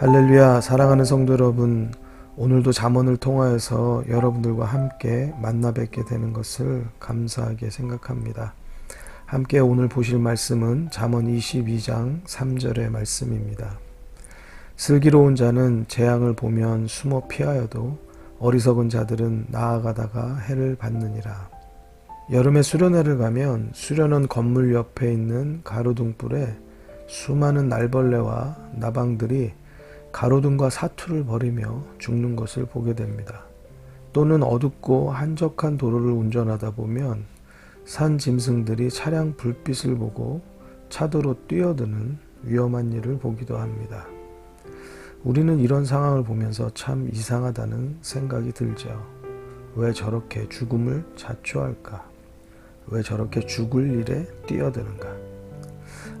할렐루야 사랑하는 성도 여러분 오늘도 잠언을 통하여서 여러분들과 함께 만나 뵙게 되는 것을 감사하게 생각합니다. 함께 오늘 보실 말씀은 잠언 22장 3절의 말씀입니다. 슬기로운 자는 재앙을 보면 숨어 피하여도 어리석은 자들은 나아가다가 해를 받느니라. 여름에 수련회를 가면 수련원 건물 옆에 있는 가로등불에 수많은 날벌레와 나방들이 가로등과 사투를 벌이며 죽는 것을 보게 됩니다. 또는 어둡고 한적한 도로를 운전하다 보면 산 짐승들이 차량 불빛을 보고 차도로 뛰어드는 위험한 일을 보기도 합니다. 우리는 이런 상황을 보면서 참 이상하다는 생각이 들죠. 왜 저렇게 죽음을 자초할까? 왜 저렇게 죽을 일에 뛰어드는가?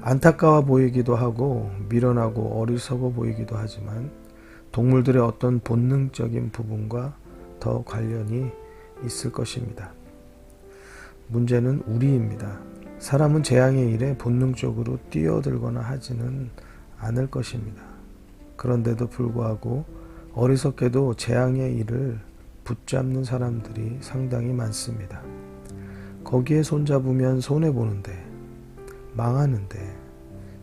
안타까워 보이기도 하고 미련하고 어리석어 보이기도 하지만 동물들의 어떤 본능적인 부분과 더 관련이 있을 것입니다. 문제는 우리입니다. 사람은 재앙의 일에 본능적으로 뛰어들거나 하지는 않을 것입니다. 그런데도 불구하고 어리석게도 재앙의 일을 붙잡는 사람들이 상당히 많습니다. 거기에 손잡으면 손해보는데, 망하는데,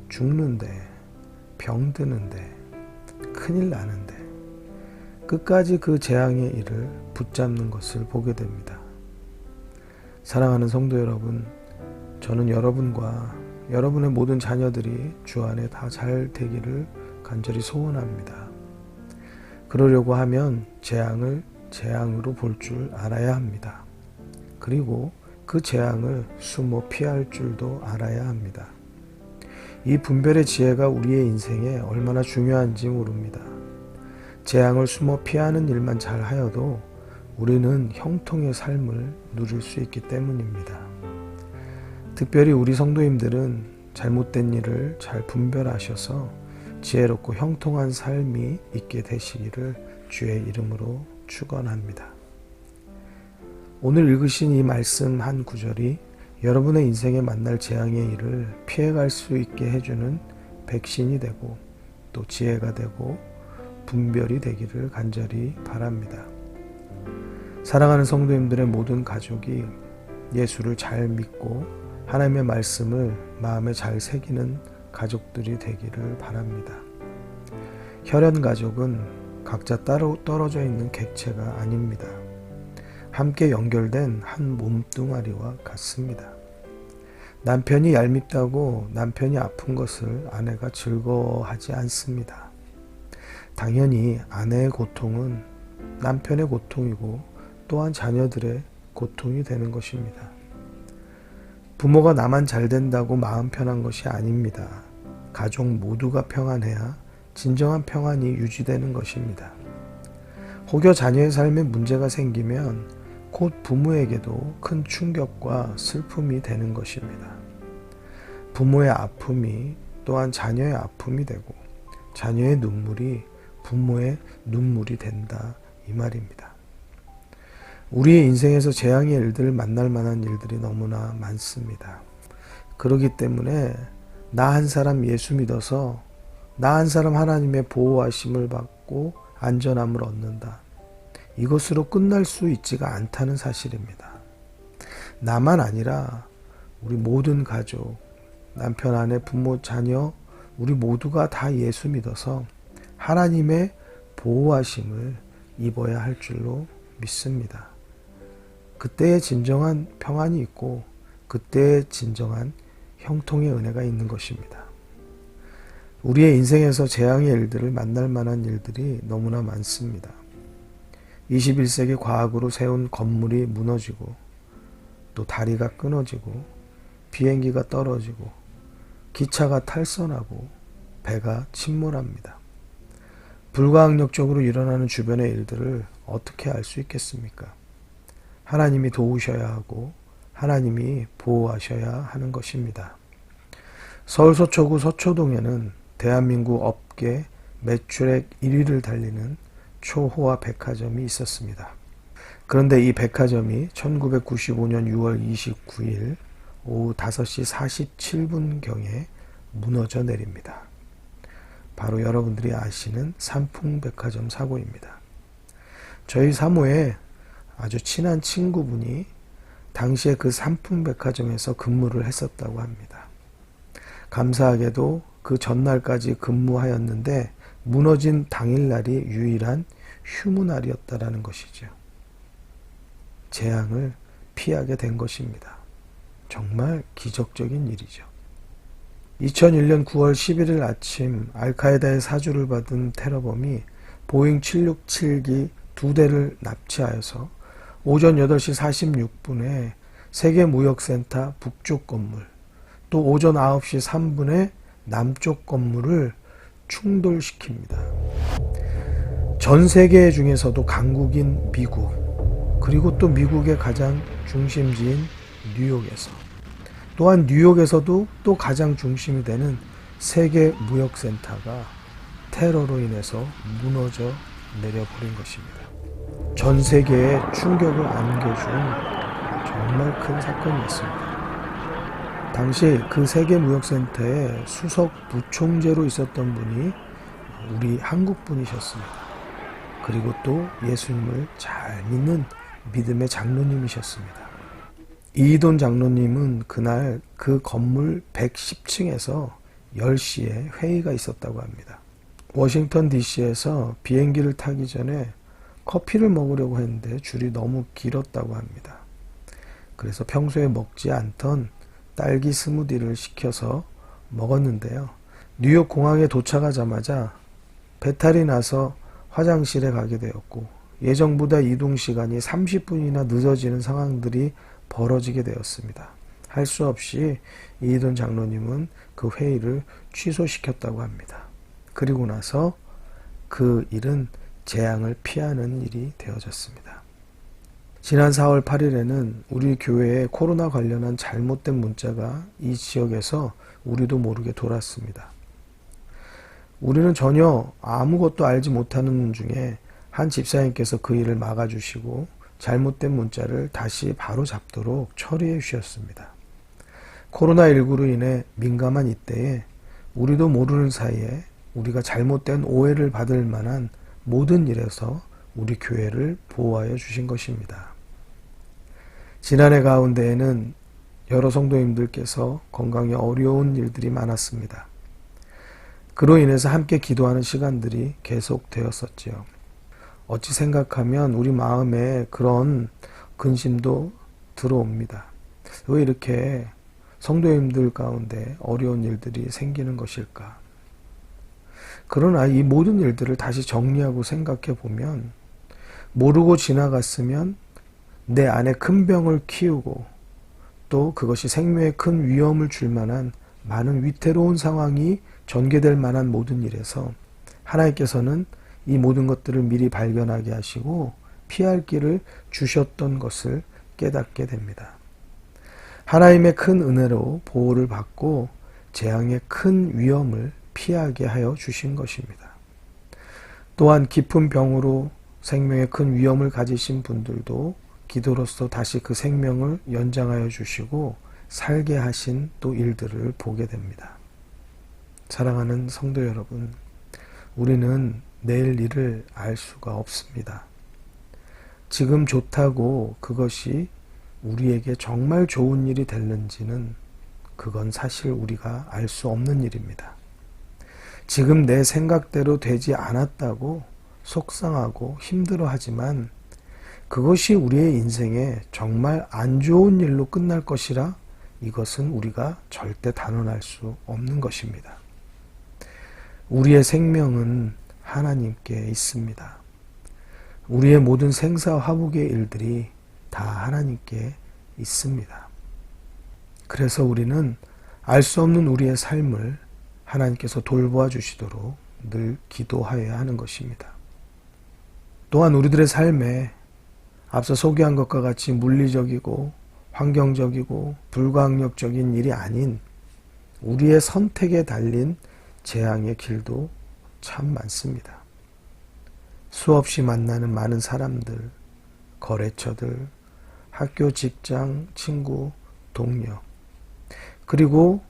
죽는데, 병드는데, 큰일 나는데, 끝까지 그 재앙의 일을 붙잡는 것을 보게 됩니다. 사랑하는 성도 여러분, 저는 여러분과 여러분의 모든 자녀들이 주 안에 다 잘 되기를 간절히 소원합니다. 그러려고 하면 재앙을 재앙으로 볼 줄 알아야 합니다. 그리고 그 재앙을 숨어 피할 줄도 알아야 합니다. 이 분별의 지혜가 우리의 인생에 얼마나 중요한지 모릅니다. 재앙을 숨어 피하는 일만 잘 하여도 우리는 형통의 삶을 누릴 수 있기 때문입니다. 특별히 우리 성도님들은 잘못된 일을 잘 분별하셔서 지혜롭고 형통한 삶이 있게 되시기를 주의 이름으로 축원합니다. 오늘 읽으신 이 말씀 한 구절이 여러분의 인생에 만날 재앙의 일을 피해갈 수 있게 해주는 백신이 되고 또 지혜가 되고 분별이 되기를 간절히 바랍니다. 사랑하는 성도님들의 모든 가족이 예수를 잘 믿고 하나님의 말씀을 마음에 잘 새기는 가족들이 되기를 바랍니다. 혈연 가족은 각자 따로 떨어져 있는 객체가 아닙니다. 함께 연결된 한 몸뚱아리와 같습니다. 남편이 얄밉다고 남편이 아픈 것을 아내가 즐거워하지 않습니다. 당연히 아내의 고통은 남편의 고통이고 또한 자녀들의 고통이 되는 것입니다. 부모가 나만 잘 된다고 마음 편한 것이 아닙니다. 가족 모두가 평안해야 진정한 평안이 유지되는 것입니다. 혹여 자녀의 삶에 문제가 생기면 곧 부모에게도 큰 충격과 슬픔이 되는 것입니다. 부모의 아픔이 또한 자녀의 아픔이 되고 자녀의 눈물이 부모의 눈물이 된다 이 말입니다. 우리의 인생에서 재앙의 일들을 만날 만한 일들이 너무나 많습니다. 그러기 때문에 나 한 사람 예수 믿어서 나 한 사람 하나님의 보호하심을 받고 안전함을 얻는다. 이것으로 끝날 수 있지가 않다는 사실입니다. 나만 아니라 우리 모든 가족, 남편, 아내, 부모, 자녀, 우리 모두가 다 예수 믿어서 하나님의 보호하심을 입어야 할 줄로 믿습니다. 그때의 진정한 평안이 있고 그때의 진정한 형통의 은혜가 있는 것입니다. 우리의 인생에서 재앙의 일들을 만날 만한 일들이 너무나 많습니다. 21세기 과학으로 세운 건물이 무너지고 또 다리가 끊어지고 비행기가 떨어지고 기차가 탈선하고 배가 침몰합니다. 불가항력적으로 일어나는 주변의 일들을 어떻게 알 수 있겠습니까? 하나님이 도우셔야 하고 하나님이 보호하셔야 하는 것입니다. 서울 서초구 서초동에는 대한민국 업계 매출액 1위를 달리는 초호화 백화점이 있었습니다. 그런데 이 백화점이 1995년 6월 29일 오후 5시 47분경에 무너져 내립니다. 바로 여러분들이 아시는 삼풍백화점 사고입니다. 저희 사모에 아주 친한 친구분이 당시에 그 삼풍백화점에서 근무를 했었다고 합니다. 감사하게도 그 전날까지 근무하였는데 무너진 당일날이 유일한 휴무날이었다라는 것이죠. 재앙을 피하게 된 것입니다. 정말 기적적인 일이죠. 2001년 9월 11일 아침 알카에다의 사주를 받은 테러범이 보잉 767기 두 대를 납치하여서 오전 8시 46분에 세계무역센터 북쪽 건물 또 오전 9시 3분에 남쪽 건물을 충돌시킵니다. 전 세계 중에서도 강국인 미국 그리고 또 미국의 가장 중심지인 뉴욕에서 또한 뉴욕에서도 또 가장 중심이 되는 세계 무역센터가 테러로 인해서 무너져 내려버린 것입니다. 전 세계에 충격을 안겨준 정말 큰 사건이었습니다. 당시 그 세계 무역센터의 수석 부총재로 있었던 분이 우리 한국 분이셨습니다. 그리고 또 예수님을 잘 믿는 믿음의 장로님이셨습니다. 이돈 장로님은 그날 그 건물 110층에서 10시에 회의가 있었다고 합니다. 워싱턴 DC에서 비행기를 타기 전에 커피를 먹으려고 했는데 줄이 너무 길었다고 합니다. 그래서 평소에 먹지 않던 딸기 스무디를 시켜서 먹었는데요. 뉴욕 공항에 도착하자마자 배탈이 나서 화장실에 가게 되었고 예정보다 이동 시간이 30분이나 늦어지는 상황들이 벌어지게 되었습니다. 할 수 없이 이돈 장로님은 그 회의를 취소시켰다고 합니다. 그리고 나서 그 일은 재앙을 피하는 일이 되어졌습니다. 지난 4월 8일에는 우리 교회에 코로나 관련한 잘못된 문자가 이 지역에서 우리도 모르게 돌았습니다. 우리는 전혀 아무것도 알지 못하는 중에 한 집사님께서 그 일을 막아주시고 잘못된 문자를 다시 바로 잡도록 처리해 주셨습니다. 코로나19로 인해 민감한 이때에 우리도 모르는 사이에 우리가 잘못된 오해를 받을 만한 모든 일에서 우리 교회를 보호하여 주신 것입니다. 지난해 가운데에는 여러 성도님들께서 건강에 어려운 일들이 많았습니다. 그로 인해서 함께 기도하는 시간들이 계속 되었었지요. 어찌 생각하면 우리 마음에 그런 근심도 들어옵니다. 왜 이렇게 성도님들 가운데 어려운 일들이 생기는 것일까? 그러나 이 모든 일들을 다시 정리하고 생각해 보면 모르고 지나갔으면 내 안에 큰 병을 키우고 또 그것이 생명에 큰 위험을 줄 만한 많은 위태로운 상황이 전개될 만한 모든 일에서 하나님께서는 이 모든 것들을 미리 발견하게 하시고 피할 길을 주셨던 것을 깨닫게 됩니다. 하나님의 큰 은혜로 보호를 받고 재앙의 큰 위험을 피하게 하여 주신 것입니다. 또한 깊은 병으로 생명의 큰 위험을 가지신 분들도 기도로서 다시 그 생명을 연장하여 주시고 살게 하신 또 일들을 보게 됩니다. 사랑하는 성도 여러분, 우리는 내일 일을 알 수가 없습니다. 지금 좋다고 그것이 우리에게 정말 좋은 일이 됐는지는 그건 사실 우리가 알 수 없는 일입니다. 지금 내 생각대로 되지 않았다고 속상하고 힘들어 하지만 그것이 우리의 인생에 정말 안 좋은 일로 끝날 것이라 이것은 우리가 절대 단언할 수 없는 것입니다. 우리의 생명은 하나님께 있습니다. 우리의 모든 생사 화복의 일들이 다 하나님께 있습니다. 그래서 우리는 알 수 없는 우리의 삶을 하나님께서 돌보아 주시도록 늘 기도하여야 하는 것입니다. 또한 우리들의 삶에 앞서 소개한 것과 같이 물리적이고 환경적이고 불가항력적인 일이 아닌 우리의 선택에 달린 재앙의 길도 참 많습니다. 수없이 만나는 많은 사람들, 거래처들, 학교, 직장, 친구, 동료, 그리고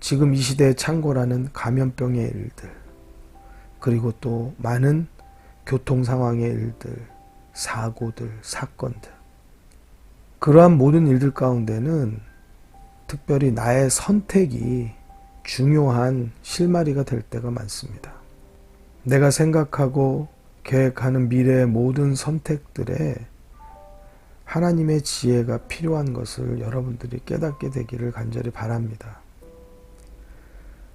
지금 이 시대의 창고라는 감염병의 일들, 그리고 또 많은 교통 상황의 일들, 사고들, 사건들. 그러한 모든 일들 가운데는 특별히 나의 선택이 중요한 실마리가 될 때가 많습니다. 내가 생각하고 계획하는 미래의 모든 선택들에 하나님의 지혜가 필요한 것을 여러분들이 깨닫게 되기를 간절히 바랍니다.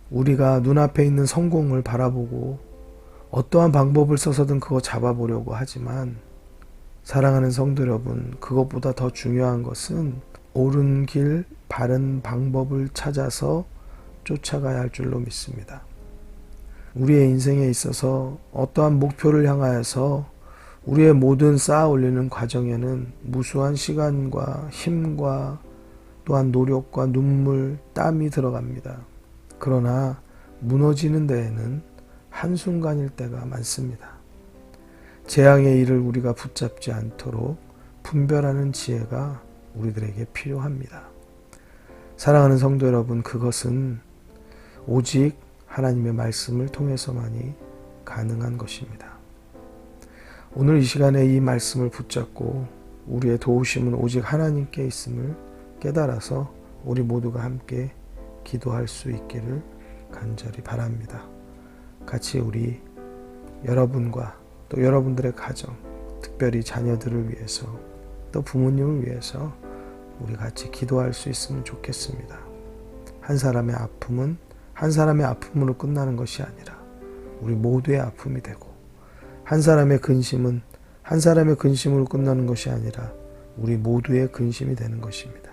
우리가 눈앞에 있는 성공을 바라보고 어떠한 방법을 써서든 그거 잡아보려고 하지만 사랑하는 성도 여러분, 그것보다 더 중요한 것은 옳은 길, 바른 방법을 찾아서 쫓아가야 할 줄로 믿습니다. 우리의 인생에 있어서 어떠한 목표를 향하여서 우리의 모든 쌓아 올리는 과정에는 무수한 시간과 힘과 또한 노력과 눈물, 땀이 들어갑니다. 그러나 무너지는 데에는 한순간일 때가 많습니다. 재앙의 일을 우리가 붙잡지 않도록 분별하는 지혜가 우리들에게 필요합니다. 사랑하는 성도 여러분, 그것은 오직 하나님의 말씀을 통해서만이 가능한 것입니다. 오늘 이 시간에 이 말씀을 붙잡고 우리의 도우심은 오직 하나님께 있음을 깨달아서 우리 모두가 함께 기도할 수 있기를 간절히 바랍니다. 같이 우리 여러분과 또 여러분들의 가정, 특별히 자녀들을 위해서 또 부모님을 위해서 우리 같이 기도할 수 있으면 좋겠습니다. 한 사람의 아픔은 한 사람의 아픔으로 끝나는 것이 아니라 우리 모두의 아픔이 되고 한 사람의 근심은 한 사람의 근심으로 끝나는 것이 아니라 우리 모두의 근심이 되는 것입니다.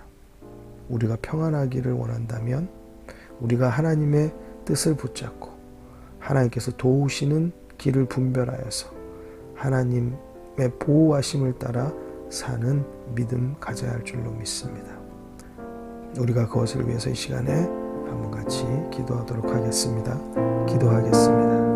우리가 평안하기를 원한다면 우리가 하나님의 뜻을 붙잡고 하나님께서 도우시는 길을 분별하여서 하나님의 보호하심을 따라 사는 믿음 가져야 할 줄로 믿습니다. 우리가 그것을 위해서 이 시간에 한번 같이 기도하도록 하겠습니다. 기도하겠습니다.